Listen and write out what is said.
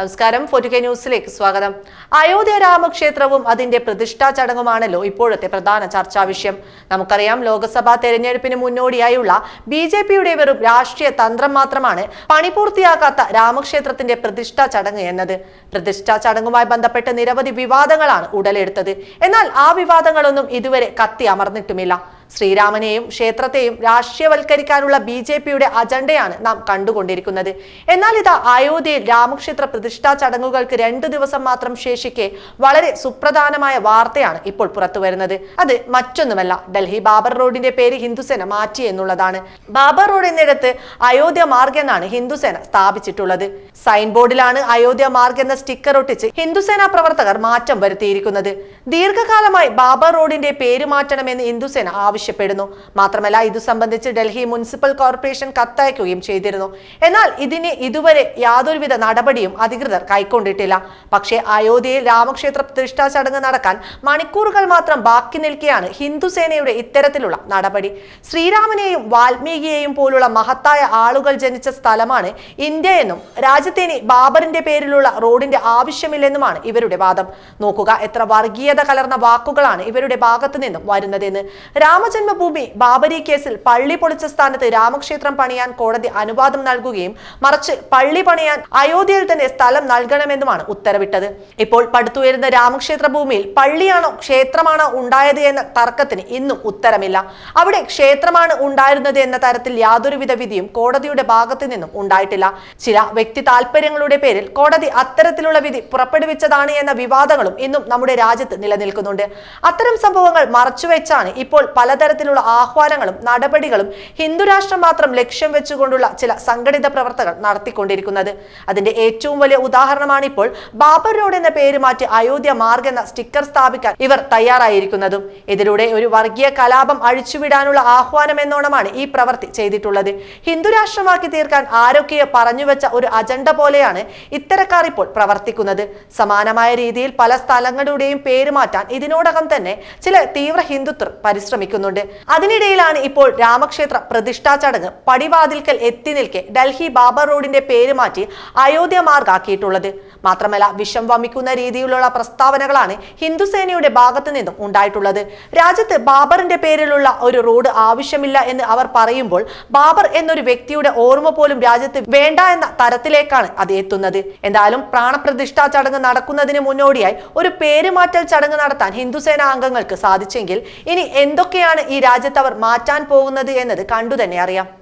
നമസ്കാരം. ഫോർട്ടുകെ ന്യൂസിലേക്ക് സ്വാഗതം. അയോധ്യ രാമക്ഷേത്രവും അതിന്റെ പ്രതിഷ്ഠാ ചടങ്ങുമാണല്ലോ ഇപ്പോഴത്തെ പ്രധാന ചർച്ചാ വിഷയം. നമുക്കറിയാം ലോക്സഭാ തെരഞ്ഞെടുപ്പിന് മുന്നോടിയായുള്ള ബി ജെ പിയുടെ വെറും രാഷ്ട്രീയ തന്ത്രം മാത്രമാണ് പണി പൂർത്തിയാക്കാത്ത രാമക്ഷേത്രത്തിന്റെ പ്രതിഷ്ഠാ ചടങ്ങ് എന്നത്. പ്രതിഷ്ഠാ ചടങ്ങുമായി ബന്ധപ്പെട്ട് നിരവധി വിവാദങ്ങളാണ് ഉടലെടുത്തത്. എന്നാൽ ആ വിവാദങ്ങളൊന്നും ഇതുവരെ കത്തി അമർന്നിട്ടുമില്ല. ശ്രീരാമനെയും ക്ഷേത്രത്തെയും രാഷ്ട്രീയവൽക്കരിക്കാനുള്ള ബി ജെ പിയുടെ അജണ്ടയാണ് നാം കണ്ടുകൊണ്ടിരിക്കുന്നത്. എന്നാൽ ഇത് അയോധ്യയിൽ രാമക്ഷേത്ര പ്രതിഷ്ഠാ ചടങ്ങുകൾക്ക് രണ്ടു ദിവസം മാത്രം ശേഷിക്കെ വളരെ സുപ്രധാനമായ വാർത്തയാണ് ഇപ്പോൾ പുറത്തുവരുന്നത്. അത് മറ്റൊന്നുമല്ല ഡൽഹി ബാബർ റോഡിന്റെ പേര് ഹിന്ദുസേന മാറ്റി എന്നുള്ളതാണ്. ബാബർ റോഡ് എന്നിടത്ത് അയോധ്യ മാർഗ് എന്നാണ് ഹിന്ദുസേന സ്ഥാപിച്ചിട്ടുള്ളത്. സൈൻ ബോർഡിലാണ് അയോധ്യ മാർഗ് എന്ന സ്റ്റിക്കർ ഒട്ടിച്ച് ഹിന്ദുസേന പ്രവർത്തകർ മാറ്റം വരുത്തിയിരിക്കുന്നത്. ദീർഘകാലമായി ബാബർ റോഡിന്റെ പേര് മാറ്റണമെന്ന് ഹിന്ദുസേന ആവശ്യപ്പെടുന്നു. മാത്രമല്ല ഇതു സംബന്ധിച്ച് ഡൽഹി മുനിസിപ്പൽ കോർപ്പറേഷൻ കത്തയക്കുകയും ചെയ്തിരുന്നു. എന്നാൽ ഇതിന് ഇതുവരെ യാതൊരുവിധ നടപടിയും അധികൃതർ കൈക്കൊണ്ടിട്ടില്ല. പക്ഷേ അയോധ്യയിൽ രാമക്ഷേത്ര പ്രതിഷ്ഠാ ചടങ്ങ് നടക്കാൻ മണിക്കൂറുകൾ മാത്രം ബാക്കി നിൽക്കെയാണ് ഹിന്ദുസേനയുടെ ഇത്തരത്തിലുള്ള നടപടി. ശ്രീരാമനെയും വാൽമീകിയെയും പോലുള്ള മഹത്തായ ആളുകൾ ജനിച്ച സ്ഥലമാണ് ഇന്ത്യ എന്നും രാജ്യത്തിന് ബാബറിന്റെ പേരിലുള്ള റോഡിന്റെ ആവശ്യമില്ലെന്നുമാണ് ഇവരുടെ വാദം. നോക്കുക എത്ര വർഗീയത കലർന്ന വാക്കുകളാണ് ഇവരുടെ ഭാഗത്തു നിന്നും വരുന്നതെന്ന്. രാമജന്മഭൂമി ബാബരി കേസിൽ പള്ളി പൊളിച്ച സ്ഥാനത്ത് രാമക്ഷേത്രം പണിയാൻ കോടതി അനുവാദം നൽകുകയും മറിച്ച് പള്ളി പണിയാൻ അയോധ്യയിൽ തന്നെ സ്ഥലം നൽകണമെന്നുമാണ് ഉത്തരവിട്ടത്. ഇപ്പോൾ പടുത്തുയരുന്ന രാമക്ഷേത്ര ഭൂമിയിൽ പള്ളിയാണോ ക്ഷേത്രമാണോ ഉണ്ടായത് എന്ന തർക്കത്തിന് ഇന്നും ഉത്തരമില്ല. അവിടെ ക്ഷേത്രമാണ് ഉണ്ടായിരുന്നത് എന്ന തരത്തിൽ യാതൊരുവിധ വിധിയും കോടതിയുടെ ഭാഗത്തു നിന്നും ഉണ്ടായിട്ടില്ല. ചില വ്യക്തി താല്പര്യങ്ങളുടെ പേരിൽ കോടതി അത്തരത്തിലുള്ള വിധി പുറപ്പെടുവിച്ചതാണ് എന്ന വിവാദങ്ങളും ഇന്നും നമ്മുടെ രാജ്യത്ത് നിലനിൽക്കുന്നുണ്ട്. അത്തരം സംഭവങ്ങൾ മറച്ചുവെച്ചാണ് ഇപ്പോൾ പലതരത്തിലുള്ള ആഹ്വാനങ്ങളും നടപടികളും ഹിന്ദുരാഷ്ട്രം മാത്രം ലക്ഷ്യം വെച്ചുകൊണ്ടുള്ള ചില സംഘടിത പ്രവർത്തകർ നടത്തിക്കൊണ്ടിരിക്കുന്നത്. അതിന്റെ ഏറ്റവും വലിയ ഉദാഹരണമാണ് ഇപ്പോൾ ബാബർ റോഡ് എന്ന പേര് മാറ്റി അയോധ്യ മാർഗ് എന്ന സ്റ്റിക്കർ സ്ഥാപിക്കാൻ ഇവർ തയ്യാറായിരിക്കുന്നതും. ഇതിലൂടെ ഒരു വർഗീയ കലാപം അഴിച്ചുവിടാനുള്ള ആഹ്വാനം എന്നോണമാണ് ഈ പ്രവൃത്തി ചെയ്തിട്ടുള്ളത്. ഹിന്ദുരാഷ്ട്രമാക്കി തീർക്കാൻ ആരൊക്കെയോ പറഞ്ഞുവെച്ച ഒരു അജണ്ട പോലെയാണ് ഇത്തരക്കാർ ഇപ്പോൾ പ്രവർത്തിക്കുന്നത്. സമാനമായ രീതിയിൽ പല സ്ഥലങ്ങളുടെയും പേര് മാറ്റാൻ ഇതിനോടകം തന്നെ ചില തീവ്ര ഹിന്ദുത്വർ പരിശ്രമിക്കുന്നുണ്ട്. അതിനിടയിലാണ് ഇപ്പോൾ രാമക്ഷേത്ര പ്രതിഷ്ഠാ ചടങ്ങ് പടിവാതിൽക്കൽ എത്തി നിൽക്കെ ഡൽഹി ബാബർ റോഡിന്റെ പേര് മാറ്റി അയോധ്യ മാർഗാക്കിയിട്ടുള്ളത്. മാത്രമല്ല വിഷം വമിക്കുന്ന രീതിയിലുള്ള പ്രസ്താവനകളാണ് ഹിന്ദുസേനയുടെ ഭാഗത്തു നിന്നും ഉണ്ടായിട്ടുള്ളത്. രാജ്യത്ത് ബാബറിന്റെ പേരിലുള്ള ഒരു റോഡ് ആവശ്യമില്ല എന്ന് അവർ പറയുമ്പോൾ ബാബർ എന്നൊരു വ്യക്തിയുടെ ഓർമ്മ പോലും രാജ്യത്ത് വേണ്ട എന്ന തരത്തിലേക്കാണ് അത് എത്തുന്നത്. എന്തായാലും പ്രാണപ്രതിഷ്ഠാ ചടങ്ങ് നടക്കുന്നതിന് മുന്നോടിയായി ഒരു പേരുമാറ്റൽ ചടങ്ങ് നടത്താൻ ഹിന്ദുസേന അംഗങ്ങൾക്ക് സാധിച്ചെങ്കിൽ ഇനി എന്തൊക്കെയാണ് ഈ രാജ്യത്ത് അവർ മാറ്റാൻ പോകുന്നത് എന്നത് കണ്ടു തന്നെ അറിയാം.